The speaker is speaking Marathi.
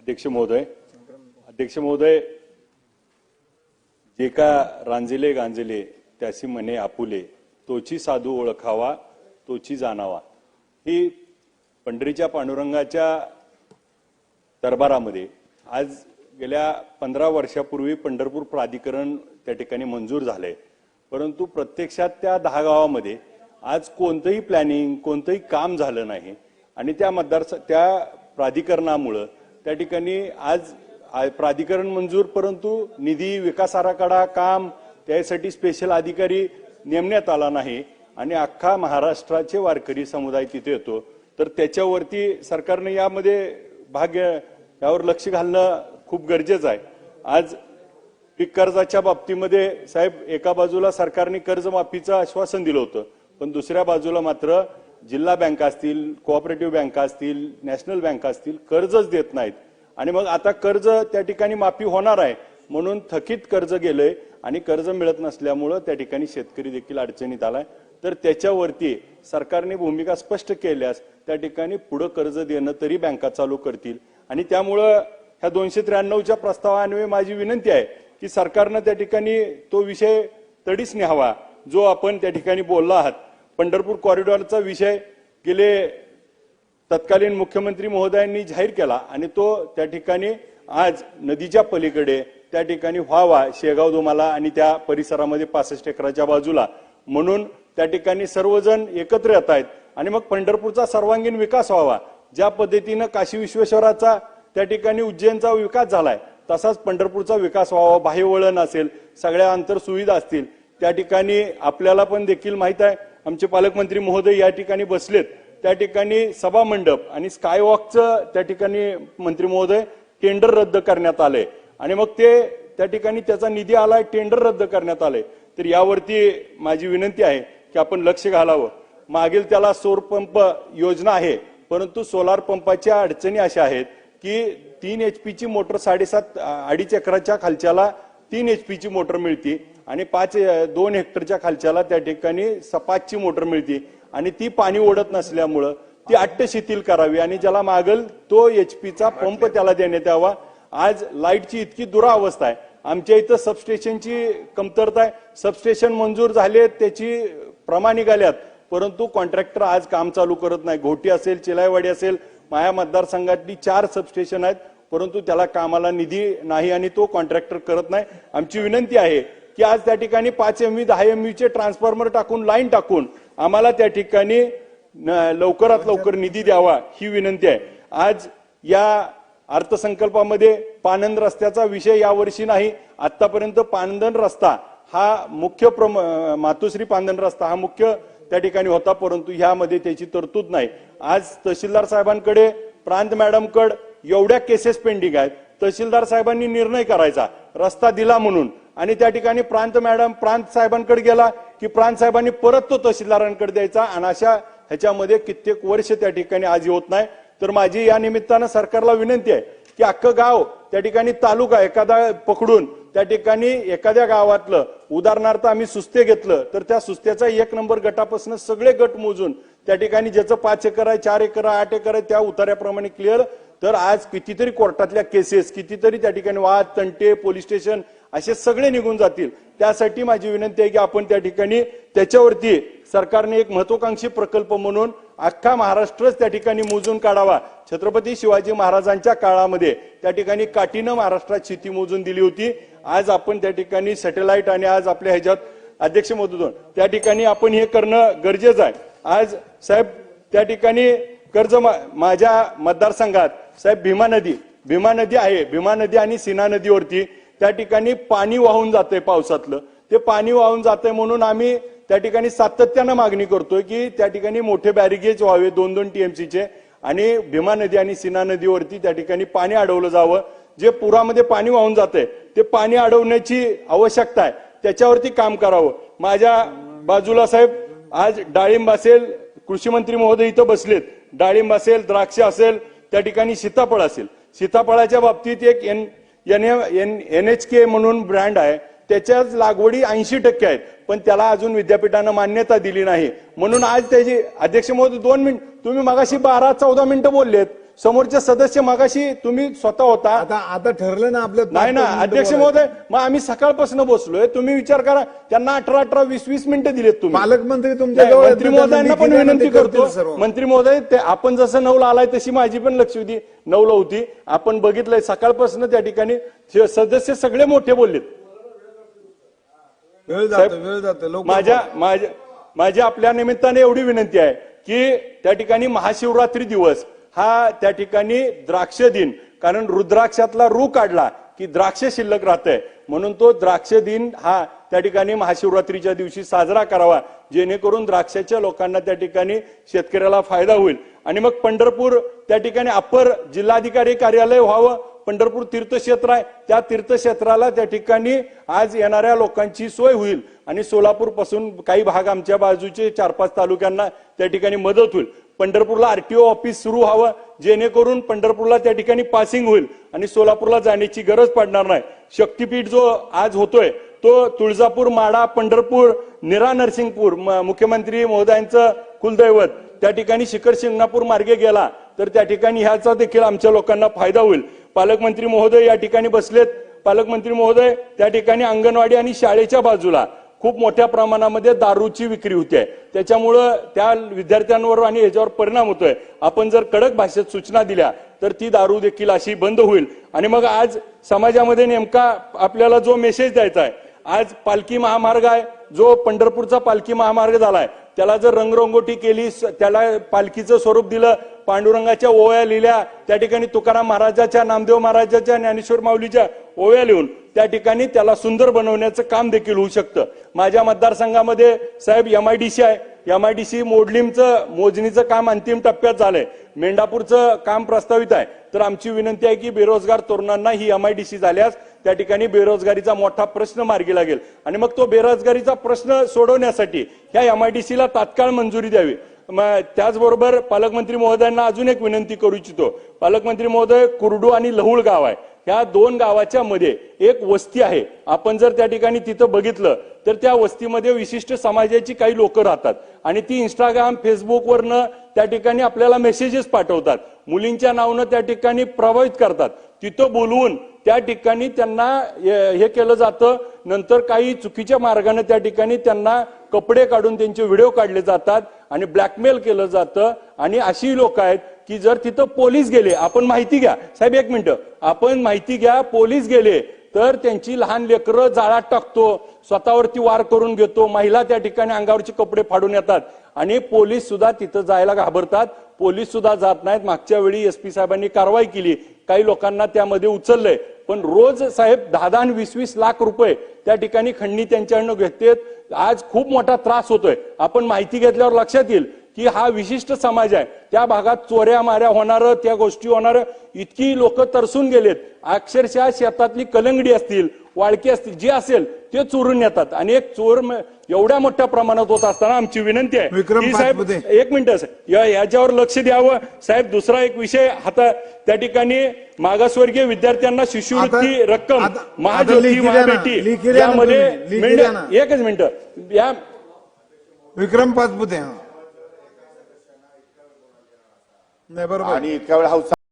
अध्यक्ष महोदय अध्यक्ष महोदय जे का रांजिले गांजिले त्यासी म्हणे आपुले तोची साधू ओळखावा तोची जाणावा. ही पंढरीच्या पांडुरंगाच्या दरबारामध्ये आज गेल्या पंधरा वर्षापूर्वी पंढरपूर प्राधिकरण त्या ठिकाणी मंजूर झालंय. परंतु प्रत्यक्षात त्या दहा गावामध्ये आज कोणतंही प्लॅनिंग कोणतंही काम झालं नाही. आणि त्या मतदार त्या प्राधिकरणामुळं त्या ठिकाणी आज प्राधिकरण मंजूर परंतु निधी विकास आराखडा काम त्यासाठी स्पेशल अधिकारी नेमण्यात आला नाही. आणि अख्खा महाराष्ट्राचे वारकरी समुदाय तिथे येतो. तर त्याच्यावरती सरकारने यामध्ये भाग यावर लक्ष घालणं खूप गरजेचं आहे. आज पीक कर्जाच्या बाबतीमध्ये साहेब एका बाजूला सरकारने कर्जमाफीचं आश्वासन दिलं होतं पण दुसऱ्या बाजूला मात्र जिल्हा बँका असतील कोऑपरेटिव्ह बँका असतील नॅशनल बँका असतील कर्जच देत नाहीत. आणि मग आता कर्ज त्या ठिकाणी माफी होणार आहे म्हणून थकीत कर्ज गेलंय आणि कर्ज मिळत नसल्यामुळं त्या ठिकाणी शेतकरी देखील अडचणीत आलाय. तर त्याच्यावरती सरकारने भूमिका स्पष्ट केल्यास त्या ठिकाणी पुढं कर्ज देणं तरी बँका चालू करतील. आणि त्यामुळं ह्या दोनशे त्र्याण्णवच्या प्रस्तावान्वये माझी विनंती आहे की सरकारनं त्या ठिकाणी तो विषय तडीच न्यावा जो आपण त्या ठिकाणी बोलला आहात. पंढरपूर कॉरिडॉरचा विषय गेले तत्कालीन मुख्यमंत्री महोदयांनी जाहीर केला आणि तो त्या ठिकाणी आज नदीच्या पलीकडे त्या ठिकाणी व्हावा शेगाव दोमाला आणि त्या परिसरामध्ये पासष्ट एकराच्या बाजूला. म्हणून त्या ठिकाणी सर्वजण एकत्र येत आहेत. आणि मग पंढरपूरचा सर्वांगीण विकास व्हावा. ज्या पद्धतीनं काशी विश्वेश्वराचा त्या ठिकाणी उज्जैनचा विकास झालाय तसाच पंढरपूरचा विकास व्हावा. बाह्यवळण असेल सगळ्या अंतर सुविधा असतील त्या ठिकाणी आपल्याला पण देखील माहीत आहे. आमचे पालकमंत्री महोदय या ठिकाणी बसलेत. त्या ठिकाणी सभा मंडप आणि स्कायवॉकचं त्या ठिकाणी मंत्री महोदय टेंडर रद्द करण्यात आलंय. आणि मग ते त्या ठिकाणी त्याचा निधी आलाय टेंडर रद्द करण्यात आलंय. तर यावरती माझी विनंती आहे की आपण लक्ष घालावं. मागील त्याला सौर पंप योजना आहे परंतु सोलार पंपाच्या अडचणी अशा आहेत की तीन एच पीची मोटर साडेसात अडीच एकराच्या खालच्याला तीन एच पीची मोटर मिळते आणि पाच दोन हेक्टरच्या खालच्याला त्या ठिकाणी सपाचची पाचची मोटर मिळते. आणि ती पाणी ओढत नसल्यामुळं ती अट्ट शिथिल करावी आणि ज्याला मागल तो एच पीचा पंप त्याला देण्यात यावा. आज लाईटची इतकी दुरावस्था आहे. आमच्या इथं सबस्टेशनची कमतरता आहे. सबस्टेशन मंजूर झाले त्याची प्रमाण निघाल्यात. परंतु कॉन्ट्रॅक्टर आज काम चालू करत नाही. घोटी असेल चिलाईवाडी असेल माया मतदारसंघातली चार सबस्टेशन आहेत. परंतु त्याला कामाला निधी नाही आणि तो कॉन्ट्रॅक्टर करत नाही. आमची विनंती आहे की आज त्या ठिकाणी पाच एम व्ही दहा एम व्हीचे ट्रान्सफॉर्मर टाकून लाईन टाकून आम्हाला त्या ठिकाणी न- लवकरात लवकर निधी द्यावा ही विनंती आहे. आज या अर्थसंकल्पामध्ये पानंद रस्त्याचा विषय यावर्षी नाही आतापर्यंत पानंदन रस्ता हा मुख्य प्रम मातोश्री पानंदन रस्ता हा मुख्य त्या ठिकाणी होता परंतु ह्यामध्ये त्याची तरतूद नाही. आज तहसीलदार साहेबांकडे प्रांत मॅडमकड एवढ्या केसेस पेंडिंग आहेत. तहसीलदार साहेबांनी निर्णय करायचा. रस्ता दिला म्हणून. आणि त्या ठिकाणी प्रांत मॅडम प्रांत साहेबांकडे गेला की प्रांत साहेबांनी परत तो तहसीलदारांकडे द्यायचा. आणि अशा ह्याच्यामध्ये कित्येक वर्ष त्या ठिकाणी आज होत नाही. तर माझी या निमित्तानं सरकारला विनंती आहे की अख्खं गाव त्या ठिकाणी तालुका एखादा पकडून त्या ठिकाणी एखाद्या गावातलं उदाहरणार्थ आम्ही सुस्ते घेतलं तर त्या सुस्त्याचा एक नंबर गटापासून सगळे गट मोजून त्या ठिकाणी ज्याचं पाच एकर आहे चार एकर आहे आठ एकर आहे त्या उतार्याप्रमाणे क्लिअर तर आज कितीतरी कोर्टातल्या केसेस कितीतरी त्या ठिकाणी वाद तंटे पोलीस स्टेशन असे सगळे निघून जातील. त्यासाठी माझी विनंती आहे की आपण त्या ठिकाणी त्याच्यावरती सरकारने एक महत्वाकांक्षी प्रकल्प म्हणून अख्खा महाराष्ट्रच त्या ठिकाणी मोजून काढावा. छत्रपती शिवाजी महाराजांच्या काळामध्ये त्या ठिकाणी काठीनं महाराष्ट्रात शेती मोजून दिली होती. आज आपण त्या ठिकाणी सॅटेलाइट आणि आज आपल्या ह्याच्यात अध्यक्ष मधून त्या ठिकाणी आपण हे करणं गरजेचं आहे. आज साहेब त्या ठिकाणी कर्ज माझ्या मतदारसंघात साहेब भीमा नदी भीमा नदी आहे. भीमा नदी आणि सीना नदीवरती त्या ठिकाणी पाणी वाहून जातंय पावसातलं. ते पाणी वाहून जातंय म्हणून आम्ही त्या ठिकाणी सातत्यानं मागणी करतोय की त्या ठिकाणी मोठे बॅरिगेज व्हावे दोन दोन टीएमसीचे. आणि भीमा नदी आणि सीना नदीवरती त्या ठिकाणी पाणी अडवलं जावं. जे पुरामध्ये पाणी वाहून जाते ते पाणी अडवण्याची आवश्यकता आहे. त्याच्यावरती काम करावं. माझ्या बाजूला साहेब आज डाळिंब असेल कृषी मंत्री महोदय इथं बसलेत. डाळिंब असेल द्राक्ष असेल त्या ठिकाणी सीताफळ असेल. सीताफळाच्या बाबतीत एक N N N H K म्हणून ब्रँड आहे. त्याच्याच लागवडी ऐंशी टक्के आहेत. पण त्याला अजून विद्यापीठानं मान्यता दिली नाही. म्हणून आज त्याची अध्यक्ष महोदय दोन मिनिट तुम्ही मागाशी बारा चौदा मिनिटं बोललेत. समोरचे सदस्य मागाशी तुम्ही स्वतः होता. आता आता ठरलं ना आपलं नाही ना अध्यक्ष. महोदय मग आम्ही सकाळपासून बसलोय. तुम्ही विचार करा त्यांना अठरा अठरा वीस वीस मिनिटं दिलेत तुम्ही. पालकमंत्री तुमच्या जवळ मंत्री महोदयांना पण विनंती करतो. मंत्री महोदय ते आपण जसं नऊला आलाय तशी माझी पण लक्ष होती नऊला होती. आपण बघितलंय सकाळपासून त्या ठिकाणी सदस्य सगळे मोठे बोललेत. वेळ जातो वेळ जातो लवकर माझ्या माझ्या माझ्या आपल्या निमित्ताने एवढी विनंती आहे की त्या ठिकाणी महाशिवरात्री दिवस हा त्या ठिकाणी द्राक्ष दिन. कारण रुद्राक्षातला रू काढला की द्राक्ष शिल्लक राहतंय. म्हणून तो द्राक्ष दिन हा त्या ठिकाणी महाशिवरात्रीच्या दिवशी साजरा करावा. जेणेकरून द्राक्षाच्या लोकांना त्या ठिकाणी शेतकऱ्याला फायदा होईल. आणि मग पंढरपूर त्या ठिकाणी अप्पर जिल्हाधिकारी कार्यालय व्हावं. पंढरपूर तीर्थक्षेत्र आहे. त्या तीर्थक्षेत्राला त्या ठिकाणी आज येणाऱ्या लोकांची सोय होईल. आणि सोलापूरपासून काही भाग आमच्या बाजूचे चार पाच तालुक्यांना त्या ठिकाणी मदत होईल. पंढरपूरला आरटीओ ऑफिस सुरू व्हावं जेणेकरून पंढरपूरला त्या ठिकाणी पासिंग होईल. आणि सोलापूरला जाण्याची गरज पडणार नाही. शक्तीपीठ जो आज होतोय तो तुळजापूर माडा पंढरपूर निरा नरसिंगपूर म- मुख्यमंत्री महोदयांचं कुलदैवत त्या ठिकाणी शिखर शिंगणापूर मार्गे गेला तर त्या ठिकाणी ह्याचा देखील आमच्या लोकांना फायदा होईल. पालकमंत्री महोदय या ठिकाणी बसलेत. पालकमंत्री महोदय त्या ठिकाणी अंगणवाडी आणि शाळेच्या बाजूला. खूप मोठ्या प्रमाणामध्ये दारूची विक्री होते त्याच्यामुळं त्या विद्यार्थ्यांवर आणि ह्याच्यावर परिणाम होतोय. आपण जर कडक भाषेत सूचना दिल्या तर ती दारू देखील अशी बंद होईल. आणि मग आज समाजामध्ये नेमका आपल्याला जो मेसेज द्यायचा आहे आज पालखी महामार्ग आहे जो पंढरपूरचा पालखी महामार्ग झालाय त्याला जर रंगरंगोटी केली स- त्याला पालखीचं स्वरूप दिलं पांडुरंगाच्या ओव्या लिहिल्या त्या ठिकाणी तुकाराम महाराजाच्या नामदेव महाराजाच्या ज्ञानेश्वर माऊलीच्या ओव्या लिहून त्या ठिकाणी त्याला सुंदर बनवण्याचं काम देखील होऊ शकतं. माझ्या मतदारसंघामध्ये साहेब एम आयडीसी आहे. एम आयडीसी मोडलींचं मोजणीचं काम अंतिम टप्प्यात झालंय. मेंढापूरचं काम प्रस्तावित आहे. तर आमची विनंती आहे की बेरोजगार तरुणांना ही एम आयडीसी झाल्यास त्या ठिकाणी बेरोजगारीचा मोठा प्रश्न मार्गी लागेल. आणि मग तो बेरोजगारीचा प्रश्न सोडवण्यासाठी ह्या एम आय डी सी ला तात्काळ मंजुरी द्यावी. त्याचबरोबर पालकमंत्री महोदयांना अजून एक विनंती करू इच्छितो. पालकमंत्री महोदय कुर्डू आणि लहुळ गाव आहे. ह्या दोन गावाच्या मध्ये एक वस्ती आहे. आपण जर त्या ठिकाणी तिथं बघितलं तर त्या वस्तीमध्ये विशिष्ट समाजाची काही लोक राहतात. आणि ती इंस्टाग्राम फेसबुकवरनं त्या ठिकाणी आपल्याला मेसेजेस पाठवतात. मुलींच्या नावानं त्या ठिकाणी प्रभावित करतात. तिथं बोलवून त्या ठिकाणी त्यांना हे केलं जातं. नंतर काही चुकीच्या मार्गाने त्या ठिकाणी त्यांना कपडे काढून त्यांचे व्हिडिओ काढले जातात आणि ब्लॅकमेल केलं जातं. आणि अशी लोक आहेत की जर तिथं पोलीस गेले आपण माहिती घ्या. साहेब एक मिनिट. आपण माहिती घ्या पोलीस गेले तर त्यांची लहान लेकरं जाळात टाकतो स्वतःवरती वार करून घेतो महिला त्या ठिकाणी अंगावरचे कपडे फाडून येतात. आणि पोलीस सुद्धा तिथं जायला घाबरतात. पोलीस सुद्धा जात नाहीत. मागच्या वेळी एस पी साहेबांनी कारवाई केली. काही लोकांना त्यामध्ये उचललंय. पण रोज साहेब दहा दहा आणि वीस वीस लाख रुपये त्या ठिकाणी खंडणी त्यांच्याकडनं घेतेत. आज खूप मोठा त्रास होतोय. आपण माहिती घेतल्यावर लक्षात येईल. की हा विशिष्ट समाज आहे. त्या भागात चोऱ्या माऱ्या होणार त्या गोष्टी होणार इतकी लोक तरसून गेलेत. अक्षरशः शेतातली कलंगडी असतील वाळकी असतील जे असेल ते चोरून येतात. आणि एक चोर म- एवढ्या मोठ्या प्रमाणात होत असताना आमची विनंती आहे. विक्रम की साहेब पाचपुते. एक मिनिट साहेब. या याच्यावर लक्ष द्यावं. साहेब दुसरा एक विषय आता त्या ठिकाणी मागासवर्गीय विद्यार्थ्यांना शिष्यवृत्ती आता- रक्कम आता- आता महाज्योती लिखी द्या ना, महाबेटी लिखी द्या ना यामध्ये तुम्ही, लिखी मिनिट- द्या ना. एकच मिनिट. या विक्रम पाचपुते हा. नाही बरोबर. आणि इतक्या वेळ हा